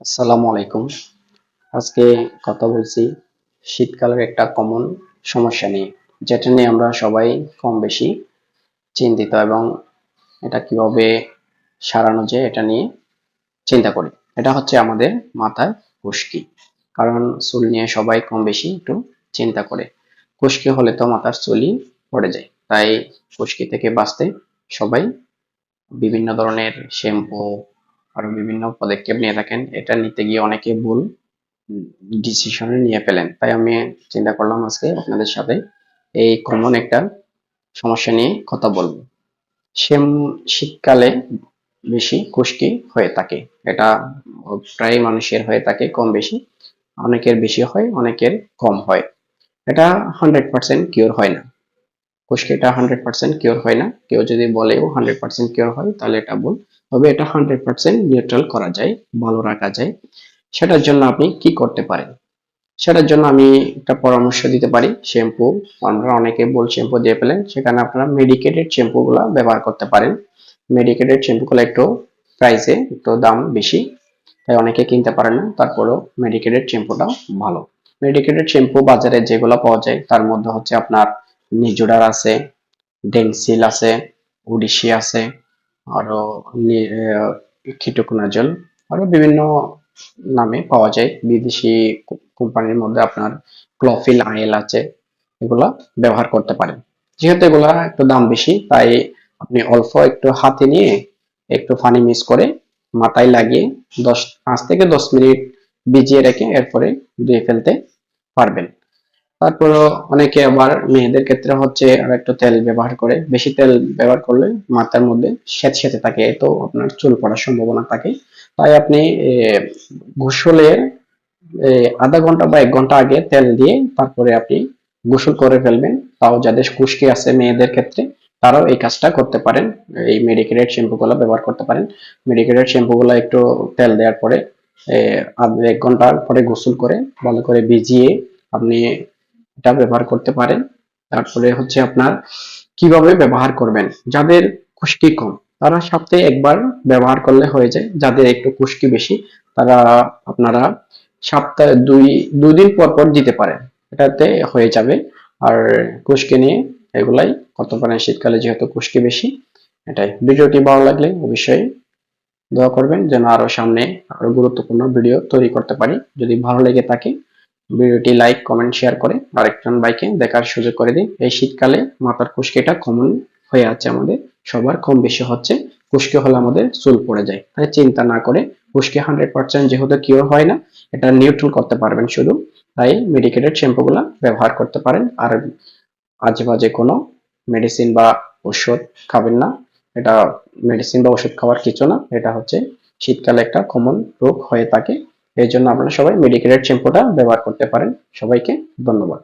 আসসালামু আলাইকুম। আজকে কথা বলছি শীতকালের একটা কমন সমস্যা নিয়ে, যেটা নিয়ে আমরা সবাই কম বেশি চিন্তিত এবং এটা কীভাবে সারানো যায় এটা নিয়ে চিন্তা করি। এটা হচ্ছে আমাদের মাথায় খুশকি, কারণ চুল নিয়ে সবাই কম বেশি একটু চিন্তা করে। খুশকি হলে তো মাথার চুলই পড়ে যায়, তাই খুশকি থেকে বাঁচতে সবাই বিভিন্ন ধরনের শ্যাম্পু আরও বিভিন্ন পদক্ষেপ নিয়ে থাকেন। এটা নিতে গিয়ে অনেকে ভুল ডিসিশন নিয়ে ফেলেন। তাই আমি চিন্তা করলাম আজকে আপনাদের সাথে এই কমন একটা সমস্যা নিয়ে কথা বলব। সেম শীতকালে বেশি খুশকি হয়ে থাকে। এটা প্রায় মানুষের হয়ে থাকে কম বেশি। অনেকের বেশি হয়, অনেকের কম হয়। এটা হান্ড্রেড পার্সেন্ট কিওর হয় না। খুশকিটা হান্ড্রেড পার্সেন্ট কিওর হয় না। কেউ যদি বলেও হান্ড্রেড পার্সেন্ট কিওর হয়, তাহলে এটা ভুল। তবে এটা হান্ড্রেড পার্সেন্ট নিউট্রাল করা যায়, ভালো রাখা যায়। সেটার জন্য আপনি কি করতে পারেন? সেটার জন্য আমি একটা পরামর্শ দিতে পারি, শ্যাম্পু। আমরা অনেকে বল শ্যাম্পু দিয়ে পেলেন সেখানে আপনারা মেডিকেটেড শ্যাম্পু গুলা ব্যবহার করতে পারেন। মেডিকেটেড শ্যাম্পু গুলো একটু প্রাইসে একটু দাম বেশি, তাই অনেকে কিনতে পারে না, তারপরেও মেডিকেটেড শ্যাম্পুটা ভালো। মেডিকেটেড শ্যাম্পু বাজারে যেগুলো পাওয়া যায়, তার মধ্যে হচ্ছে আপনার নিজুডার আছে ডেনসিল আছে ওডিসি আছে আরও কিটোকোনাজল আরও বিভিন্ন নামে পাওয়া যায়। বিদেশি কোম্পানির মধ্যে আপনার ক্লফিল আইএল আছে, এগুলা ব্যবহার করতে পারেন। যেহেতু এগুলা একটু দাম বেশি, তাই আপনি অল্প একটু হাতে নিয়ে একটু পানি মিক্স করে মাথায় লাগিয়ে দশ, পাঁচ থেকে দশ মিনিট ভিজিয়ে রেখে এরপরে ধুয়ে ফেলতে পারবেন। তারপরও অনেকে আবার মেয়েদের ক্ষেত্রে হচ্ছে আর একটু তেল ব্যবহার করে, বেশি তেল ব্যবহার করলে মাথার মধ্যে সেতে থাকে তো আপনার চুল পড়ার সম্ভাবনা থাকে। তাই আপনি গোসলের আধা ঘণ্টা বা এক ঘণ্টা আগে তেল দিয়ে তারপরে আপনি গোসল করে ফেলবেন। তাও যাদের খুশকি আছে মেয়েদের ক্ষেত্রে, তারাও এই কাজটা করতে পারেন। এই মেডিকেটেড শ্যাম্পু গুলো ব্যবহার করতে পারেন। মেডিকেটেড শ্যাম্পু গুলো একটু তেল দেওয়ার পরে এক ঘণ্টা পরে গোসল করে, ভালো করে ভিজিয়ে আপনি এটা ব্যবহার করতে পারেন। তারপরে হচ্ছে আপনার কীভাবে ব্যবহার করবেন? যাদের খুশকি কম, তারা সপ্তাহে একবার ব্যবহার করলে হয়ে যায়। যাদের একটু খুশকি বেশি, তারা আপনারা সপ্তাহে দুই, দুদিন পর পর দিতে পারেন। এটাতে হয়ে যাবে। আর খুশকি নিয়ে এগুলাই করতে পারেন শীতকালে যেহেতু খুশকি বেশি, এটাই। ভিডিওটি ভালো লাগলে অবশ্যই দোয়া করবেন, যেন আরও সামনে আরও গুরুত্বপূর্ণ ভিডিও তৈরি করতে পারি। যদি ভালো লেগে থাকে ভিডিওটি লাইক, কমেন্ট, শেয়ার করে আরেকজন ভাইকে দেখার সুযোগ করে দিন। এই শীতকালে মাথার খুশকিটা কমন হয়ে আছে আমাদের। সবার কম বেশি হচ্ছে। খুশকি হলে আমাদের চুল পড়ে যায়। তাই চিন্তা না করে খুশকি হান্ড্রেড পার্সেন্ট যেহেতু কিওর হয় না, এটা নিউট্রাল করতে পারবেন শুধু। তাই মেডিকেটেড শ্যাম্পুগুলো ব্যবহার করতে পারেন। আর আজে বাজে কোনো মেডিসিন বা ওষুধ খাবেন না। এটা মেডিসিন বা ওষুধ খাওয়ার কিছু না। এটা হচ্ছে শীতকালে একটা কমন রোগ হয়ে থাকে। এই জন্য আপনারা সবাই মেডিকেলের শ্যাম্পুটা ব্যবহার করতে পারেন। সবাইকে ধন্যবাদ।